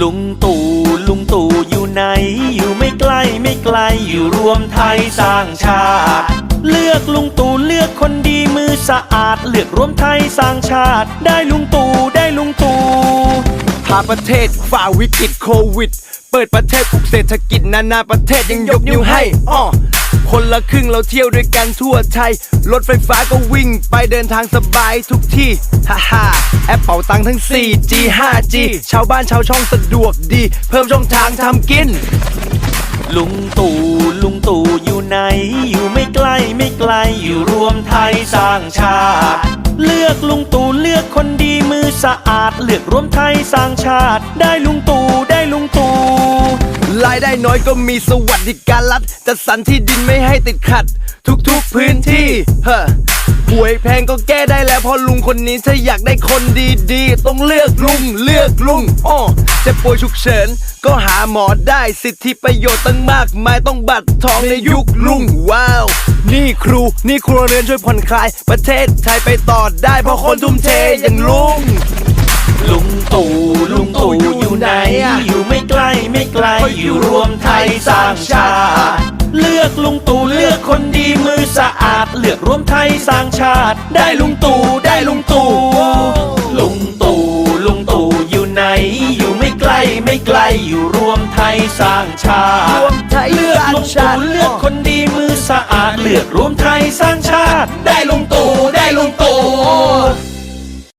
ลุงตู่ลุงตู่อยู่ไหน อยู่ไม่ไกลไม่ไกลอยู่รวมไทยสร้างชาติ เลือกลุงตู่เลือกคนดีมือสะอาด เลือกรวมไทยสร้างชาติ ได้ลุงตู่ได้ลุงตู่พาประเทศฝ่าวิกฤตโควิด เปิดประเทศปลุกเศรษฐกิจนานาประเทศยังยกนิ้วให้อ้อ คนละครึ่งเราเที่ยวด้วยกันทั่วไทย รถไฟฟ้าก็วิ่งไปเดินทางสบายทุกที่ ฮ่าฮ่าแอปเป่าตังทั้ง 4G 5G ชาวบ้านชาวช่องสะดวกดี เพิ่มช่องทางทำกิน ลุงตู่ลุงตู่อยู่ไหน อยู่ไม่ไกลไม่ไกล อยู่รวมไทยสร้างชาติ เลือกลุงตู่เลือกคนดีมือสะอาด เลือกรวมไทยสร้างชาติ ได้ลุงตู่ได้ลุงตู่ รายได้น้อยก็มีสวัสดิการรัฐจัดสรรที่ดินไม่ให้ติดขัด ทุกๆพื้นที่เฮ้อหวยแพงก็แก้ได้แล้วพราะลุงคนนี้ถ้าอยากได้คนดีๆ ต้องเลือกลุงเลือกลุงอ้อเจะป่วยฉุกเฉิน ก็หาหมอได้สิทธิประโยชน์ตั้งมากมายต้องบัตรทองในยุคลุงว้าว นี่ครูนี่ครัวเรือนช่วยผ่อนคลาย ประเทศไทยไปต่อได้เพราะคนทุ่มเทอย่างลุง ไม่ไกลไม่ไกลอยู่รวมไทยสร้างชาติเลือกลุงตู่เลือกคนดีมือสะอาด เลือกรวมไทยสร้างชาติ ได้ลุงตู่ได้ลุงตู่ลุงตู่ลุงตู่อยู่ไหน อยู่ไม่ไกลไม่ไกลอยู่รวมไทยสร้างชาติรวมไทยเลือกลุงสร้าตู่งชาติเลือกคนดีมือสะอาด เลือกรวมไทยสร้างชาติได้ลุงตู่ได้ลุงตู่